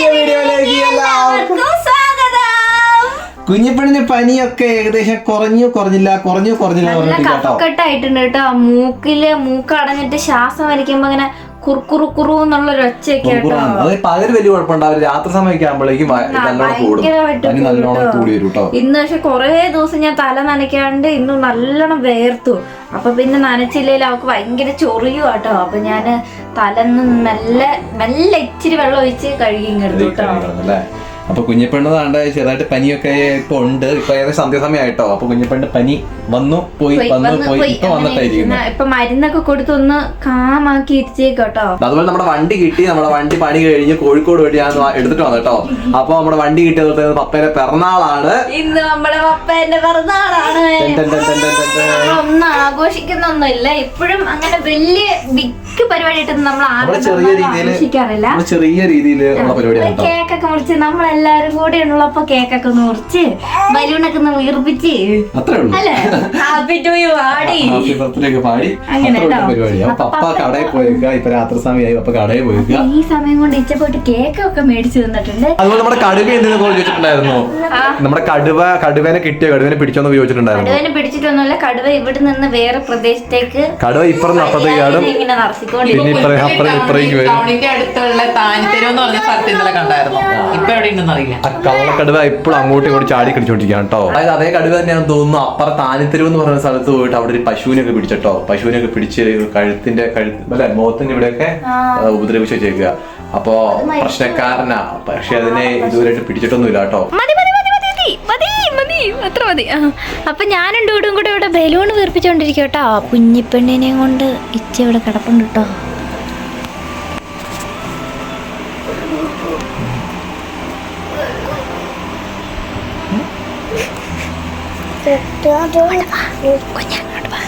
പുതിയ വീഡിയോയിലേക്ക് എല്ലാവർക്കും കുഞ്ഞിപ്പണിന് പനിയൊക്കെ ഏകദേശം കുറഞ്ഞു കുറഞ്ഞില്ല കുറഞ്ഞു കുറഞ്ഞില്ല നല്ല കഫക്കെട്ടായിട്ടുണ്ട് കേട്ടോ. മൂക്കിൽ മൂക്ക് അടഞ്ഞിട്ട് ശ്വാസം വലിക്കുമ്പോ അങ്ങനെ കുറുക്കുറു കുറു എന്നുള്ളൊരു ഒച്ചയൊക്കെ കേട്ടോ. അത് വലിയ കുഴപ്പമുണ്ടാവില്ല രാത്രി സമയമൊക്കെ ആകുമ്പോഴേക്കും നല്ലോണം കൂടും ഭയങ്കരമായിട്ട് പനി നല്ലോണം കൂടി വരും കേട്ടോ. ഇന്ന് പക്ഷെ കുറേ ദിവസം ഞാൻ തല നനയ്ക്കാണ്ട് ഇന്നും നല്ലോണം വേർത്തു. അപ്പൊ പിന്നെ നനച്ചില്ലെങ്കിൽ അവക്ക് ഭയങ്കര ചൊറിയും കേട്ടോ. അപ്പൊ ഞാൻ തലന്ന് മെല്ലെ മെല്ലെ ഇച്ചിരി വെള്ളം ഒഴിച്ച് കഴുകി ഇങ്ങെടുത്തു കേട്ടോ അല്ലേ അപ്പൊ കുഞ്ഞിപ്പെണ്ണ് താണ്ട ചെറുതായിട്ട് പനിയൊക്കെ ഇപ്പൊ ഉണ്ട്. ഇപ്പൊ ഏകദേശം സന്ധ്യസമയായിട്ടോ. അപ്പൊ കുഞ്ഞിപ്പെണ്ണ് പനി വന്നു പോയി വന്നു പോയി. ഇപ്പൊ വന്നിട്ടായിരിക്കുന്നു. ഇപ്പൊ മരുന്നൊക്കെ കൊടുത്തൊന്ന് കാമാക്കി ഇരിച്ചേക്കോട്ടോ അതുപോലെ നമ്മുടെ വണ്ടി കിട്ടി. നമ്മുടെ വണ്ടി പണി കഴിഞ്ഞ് കോഴിക്കോട് വഴി ഞാൻ എടുത്തിട്ട് വന്നു കേട്ടോ. അപ്പൊ നമ്മുടെ വണ്ടി കിട്ടിയത് പപ്പേന്റെ പിറന്നാളാണ്. ഇന്ന് നമ്മുടെ പപ്പേന്റെ പിറന്നാളാണ്. ഒന്നും ആഘോഷിക്കുന്നൊന്നുമില്ല. ഇപ്പോഴും അങ്ങനെ വലിയ ബിഗ് പരിപാടിയായിട്ടൊന്നും നമ്മൾ ആഘോഷിക്കാറില്ല. ചെറിയ രീതിയിൽ കേക്കൊക്കെ മുറിച്ച് നമ്മളെല്ലാരും കൂടെ ഉള്ളപ്പോ കേക്കൊക്കെ ഒന്ന് മുറിച്ച് ബലൂണൊക്കെ ഒന്ന് വീർപ്പിച്ച്. അത്രേ ഉള്ളൂ. അല്ലേ? ഹാപ്പി ടു യു ആടി. ഹാപ്പി ബർത്ത്ഡേ ഒക്കെ പാടി. അങ്ങനെ അത്ര കേട്ടോ. പരിപാടി അപ്പൊ പപ്പ കടയിൽ പോയേക്കുക. ഇപ്പൊ രാത്രി സമയമായി കടയിൽ പോയേക്കുക. ഈ സമയം കൊണ്ട് ഇച്ച പോയിട്ട് കേക്കൊക്കെ മേടിച്ചു തന്നിട്ടുണ്ട്. അതുപോലെ നമ്മുടെ കടുവ എന്തിനു ചോദിച്ചിട്ടുണ്ടായിരുന്നു നമ്മുടെ കടുവ കടുവേനെ കിട്ടിയ? കടുവേനെ പിടിച്ചോന്ന് ചോദിച്ചിട്ടുണ്ടായിരുന്നു കടുവനെ പിടിച്ചിട്ടൊന്നുമില്ല. കടുവ ഇവിടെ നിന്ന് വേറെ പ്രദേശത്തേക്ക് കടുവ ഇപ്പറന്ന് അപ്പുറത്തേക്ക് ഇങ്ങനെ നടത്തിക്കൊണ്ടിരിക്കും പിന്നെ ഇപ്പറേ അപ്പുറം ഇപ്പറേക്ക് വരും. ടൗണിന്റെ അടുത്തുള്ള താനിത്തരം എന്ന് പറഞ്ഞ സ്ഥലത്ത് ഇന്നലെ കണ്ടായിരുന്നു. ഇപ്പൊ എവിടെ ഉണ്ടെന്ന് അറിയില്ല ആ കള്ളക്കടുവ ഇപ്പോഴും അങ്ങോട്ടും ഇങ്ങോട്ടും ചാടി കടിച്ചോണ്ടിരിക്കുകയാണ് കേട്ടോ അതായത് അതേ കടുവ തന്നെയാണ് തോന്നുന്നു. അപ്പുറ താനിത്തെരുവ് എന്ന് പറയുന്ന സ്ഥലത്ത് പോയിട്ട് അവിടെ ഒരു പശുവിനൊക്കെ പിടിച്ചിട്ടോ പശുവിനൊക്കെ പിടിച്ച് കഴുത്തിന്റെ കഴുത്ത് അല്ലെ മുഖത്തിന്റെ ഇവിടെയൊക്കെ ഉപദ്രവിച്ച് വെച്ചേക്കുക. അപ്പോ പ്രശ്നക്കാരനാ. പക്ഷെ അതിനെ ഇതുവരെയായിട്ട് പിടിച്ചിട്ടൊന്നുമില്ല കേട്ടോ മതി മതി അത്ര മതി. അപ്പൊ ഞാനും ഡൂഡും കൂടെ ഇവിടെ ബലൂൺ വീർപ്പിച്ചോണ്ടിരിക്കട്ടോ കേട്ടോ കുഞ്ഞിപ്പെണ്ണിനെയും കൊണ്ട് ഇച്ച ഇവിടെ കിടപ്പുണ്ട് കേട്ടോ കുഞ്ഞങ്ങോട്ട് വാ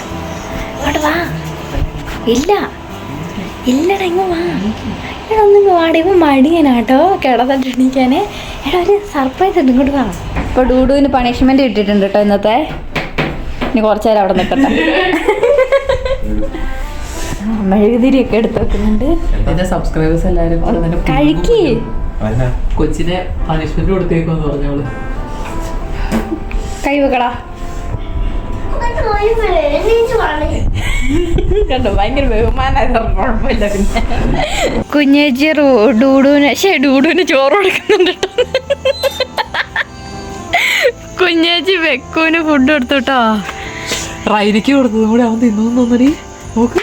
ഇങ്ങോട്ട് വാ ഇല്ല ഇല്ലടാ ഇങ്ങ് വാ എടാ ഒന്നും വാടി ഇവ മടിയനാട്ടോ കിടന്നിട്ട് എണീക്കാന് എടാ ഒരു സർപ്രൈസ് ഉണ്ട് ഇങ്ങോട്ട് വാ ഇപ്പൊ ഡൂഡുവിന് പണിഷ്മെന്റ് കിട്ടിയിട്ടുണ്ട് കേട്ടോ ഇന്നത്തെ ഇനി കുറച്ചു നേരം അവിടെ നിൽക്കട്ടെ മെഴുകുതിരിയൊക്കെ എടുത്ത് വെക്കുന്നുണ്ട് എന്റെ സബ്സ്ക്രൈബേഴ്സ് നിന്നെ കഴിക്ക് കൊച്ചിനെ പണിഷ്മെന്റ് കൊടുത്തേക്കെന്ന് പറഞ്ഞോളൂ. കൈ വെക്കടാ. കണ്ടോ ഭയങ്കര ബഹുമാനമായില്ല പിന്നെ കുഞ്ഞേച്ചി ഡൂഡുവിന് ശേ ഡൂഡുവിന് ചോറ് കൊടുക്കുന്നുണ്ട്. കുഞ്ഞേച്ചി വെക്കൂന് ഫുഡ് കൊടുത്തു കേട്ടോ. റൈനിക്ക് കൊടുത്തതും കൂടെ അവൻ തിന്നു തോന്നടി നോക്ക്.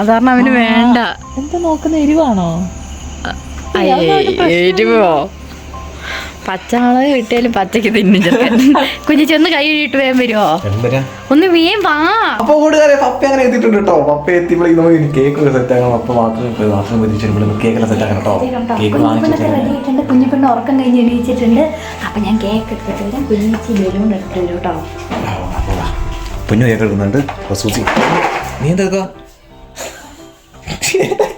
അതാരണം അവന് വേണ്ട. എന്താ നോക്കുന്ന എരിവാണോ? എരിവോ? പച്ചമുളക് കിട്ടിയാലും പച്ചക്ക് തിന്നും കുഞ്ഞു ചെന്ന് കൈ ഇട്ട് വേഗം വരുമോ ഒന്ന് വേഗം വാ. അപ്പൊ കൂട്ടുകാരെ പപ്പ അങ്ങനെ എത്തിയിട്ടുണ്ട് കേട്ടോ. പപ്പ എത്തിയപ്പോഴേക്ക് നമുക്ക് കേക്ക് ഒക്കെ സെറ്റ് ആക്കണം. പപ്പ മാത്രം മാത്രം തിരിച്ചു കേക്ക് എല്ലാം സെറ്റ് ആക്കണം കേട്ടോ. കേക്ക് വാങ്ങിച്ചു റെഡിയായിട്ടുണ്ട് കുഞ്ഞിപ്പെണ്ണ് ഉറക്കം കഴിഞ്ഞ് എണീച്ചിട്ടുണ്ട്. അപ്പൊ ഞാൻ കേക്ക് ബലൂൺ കേട്ടോ. പൊന്നു കേക്ക് എടുക്കുന്നുണ്ട്. സൂസി നീ എന്താ നമുക്ക്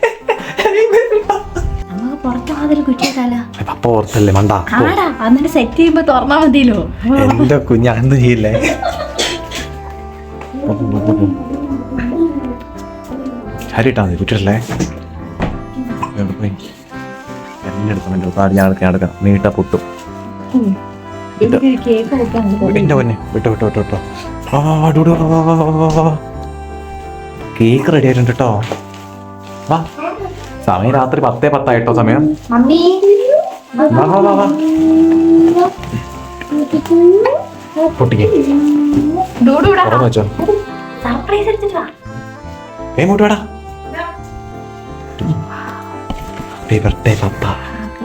പപ്പ ഓർത്തല്ലേ മണ്ട. ആടാ എന്നിട്ട് സെറ്റ് ചെയ്യുമ്പോ തുറന്നാ മതിയല്ലോ. എന്റെ കുഞ്ഞ് ചെയ്യില്ലേ? ഹരിട്ടാ മതി കുറ്റിട്ടല്ലേ എന്നെ എടുക്കണം ഞാൻ എടുക്കാം ഞാൻ എടുക്കാം. നീട്ട പൊട്ടും. എന്റെ പൊന്നെ. വിട്ടോ വിട്ടോ വിട്ടോ വിട്ടോ. ആ ഡൂഡു. കേക്ക് റെഡി ആയിട്ടുണ്ട് കേട്ടോ വാ. സമയം രാത്രി പത്തേ പത്തായിട്ടോ സമയം? മമ്മി. വാ വാ വാ വാ. പൊട്ടിക്കേ. തുറന്നു വെച്ചോ. സർപ്രൈസ് എടുത്തിട്ട് വാ. ഏ ഇങ്ങോട്ട് വേടാ. ഹാപ്പി ബർത്ത്ഡേ പപ്പ.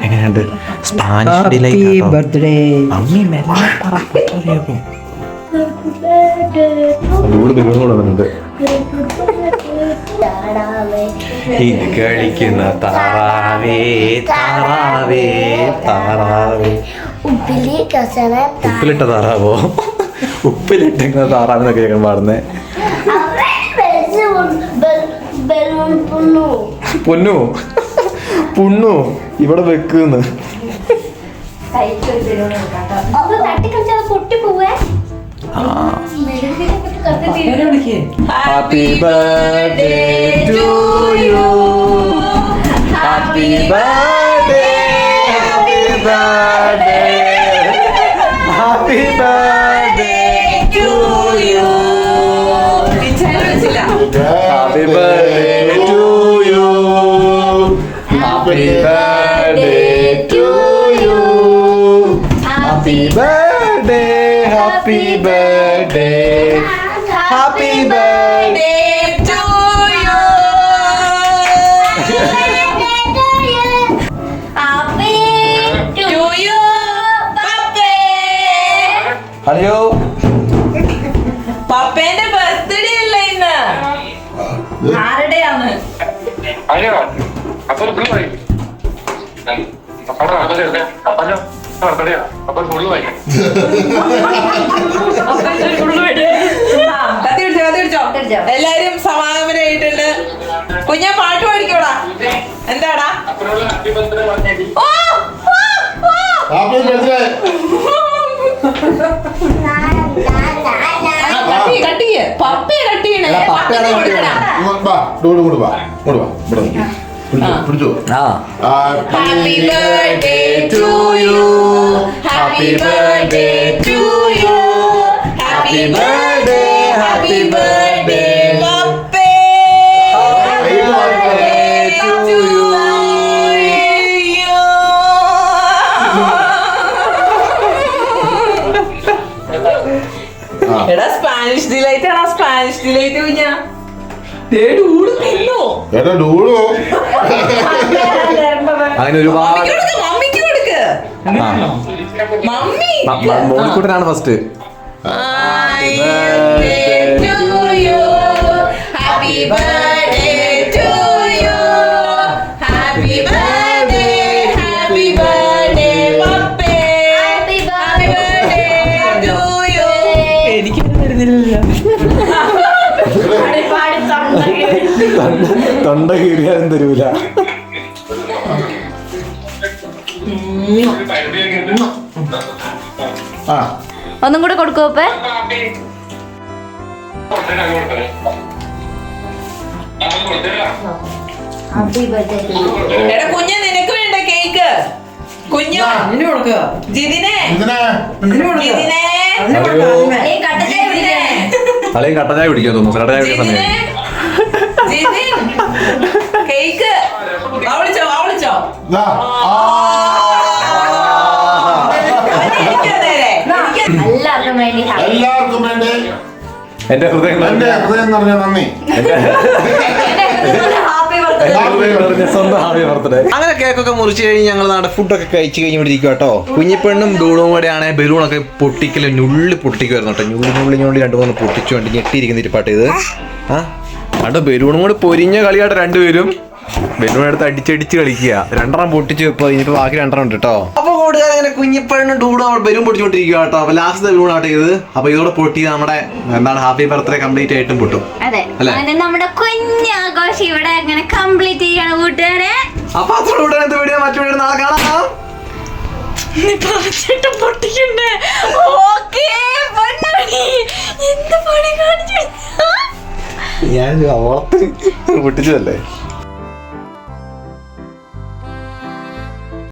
എങ്ങനെയുണ്ട്? സ്പാനിഷ് ഡിലൈറ്റ് ബർത്ത്ഡേ അമ്മി മെല്ലെ പറ ഇത് കളിക്കുന്ന താറാവേ താറാവേ താറാവേ. ഉപ്പിലി കസന ഉപ്പിലിട്ട താറാവോ? ഉപ്പിലിട്ടിങ്ങനെ താറാവെന്നൊക്കെ കേൾക്കാൻ പാടുന്നേ. പൊന്നു പുണ്ണു. ഇവിടെ വെക്കുന്നു. Happy birthday happy birthday to you happy birthday happy birthday happy birthday Day to you. To you, പപ്പേ. ഹലോ. പപ്പേന്റെ ബർത്ത്ഡേ അല്ല ഇന്ന്? ആരുടെയാണ് അയ്യോ അപ്പൊ ഫുള്ള് വായി അവിടെ ബർത്ത്ഡേ അപ്പൊ ഫുള്ള് എല്ലാരും സമാഗമനായിട്ടുണ്ട്. കുഞ്ഞ പാട്ട് പാടിക്കോടാ എന്താടാ? കട്ടിയെ ഓ, ഓ, ഓ. ഹാപ്പി ബർത്ത്ഡേ ആ, കട്ട് ചെയ്യ്, കട്ട് ചെയ്യ്. പപ്പയെ കട്ട് ചെയ്യണേ. അല്ല, പപ്പയാണ് പപ്പയ്ക്ക് കട്ട് ചെയ്യണേ. വാ ഇങ്ങോട്ട് ഇങ്ങോട്ട് വാ ഇങ്ങോട്ട് വാ. ഇവിടെ നിൽക്ക്. പിടിച്ചോ പിടിച്ചോ ആ Happy birthday to you. Happy birthday to you. Happy birthday, happy birthday, പപ്പേ. Happy birthday to you. ആ എടാ സ്പാനിഷ് ഡിലൈറ്റ് ആണോ സ്പാനിഷ് ഡിലൈറ്റ് കുഞ്ഞാ ൂട് നിന്നു ഏട്ടാ ഡൂളോ അങ്ങനെ ഒരുപാട് മോളിക്കുട്ടനാണ് ഫസ്റ്റ് എനിക്ക് വരുന്നില്ല തൊണ്ട കീറിയാലും തരൂല. ആ. ഒന്നും കൂടെ കൊടുക്കൂ അപ്പേ എടാ കുഞ്ഞ് നിനക്ക് വേണ്ട കേക്ക്. കുഞ്ഞു ജിതിനെ. എന്തിനാ? ജിതിനെ. ജിതിനെ അല്ലെങ്കിൽ കട്ടനായി പിടിക്കാൻ തോന്നുന്നു. കട്ടനായി പിടിക്കാൻ സമയം കേക്ക്. അവളിച്ചോ അവളിച്ചോ എല്ലാവർക്കും വേണ്ടി എല്ലാവർക്കും വേണ്ടി. എന്റെ ഹൃദയം എന്റെ ഹൃദയം ഹൃദയം നിറഞ്ഞ നന്ദി എന്റെ ഹാപ്പി ബർത്ത്ഡേ ഹൃദയം നിറഞ്ഞ സ്വന്തം ഹാപ്പി ബർത്ത്ഡേ അങ്ങനെ കേക്കൊക്കെ മുറിച്ച് കഴിഞ്ഞ് ഞങ്ങൾ നാടെ ഫുഡൊക്കെ കഴിച്ചു കഴിഞ്ഞിരിക്കും കേട്ടോ കുഞ്ഞിപ്പെണ്ണും ഡൂളും ആണെങ്കിൽ ബലൂണൊക്കെ പൊട്ടിക്കലും ഞുള്ളി പൊട്ടിക്കുമായിരുന്നു കേട്ടോ ഞുള്ളി ഞുള്ളി ഞുള്ളി രണ്ട് മൂന്ന് പൊട്ടിച്ചു വേണ്ടി ഞെട്ടിയിരിക്കുന്ന ഇരിപ്പാട്ട് ഇത്. ആ? അവിടെ ബലൂണും കൂടി പൊരിഞ്ഞ കളിയായിട്ട് രണ്ടുപേരും. ബലൂൺ എടുത്ത് അടിച്ചടിച്ച് കളിക്കുക. രണ്ടെണ്ണം പൊട്ടിച്ചു ഇപ്പൊ ഇനിയിപ്പോ ബാക്കി രണ്ടെണ്ണം ഉണ്ട് കേട്ടോ ഇങ്ങനെ അങ്ങനെ കുഞ്ഞിപ്പഴും ഡൂടും അവിടെ ബലൂൺ പൊട്ടിച്ചോണ്ടിരിക്കുക കേട്ടോ. അപ്പൊ ലാസ്റ്റ് ബലൂൺ ആട്ടെ ഇത് അപ്പൊ ഇതോടെ പൊട്ടി നമ്മുടെ എന്താണ് ഹാപ്പി ബർത്ത്ഡേ കംപ്ലീറ്റ് ആയിട്ടും പൊട്ടും. അതെ? നമ്മുടെ കുഞ്ഞാഘോഷം ഇവിടെ അങ്ങനെ കംപ്ലീറ്റ് ചെയ്യണം കൂട്ടുകാരെ. അപ്പൊ അത്ര എന്ത് വീഡിയോ മറ്റു വീഡിയോ നാളെ കാണാം. പൊട്ടിക്കണ്ടേ? ഓക്കേ പൊന്നണി എന്ത് പണി കാണിച്ചു? ഞാൻ ഓർത്ത് പൊട്ടിച്ചതല്ലേ?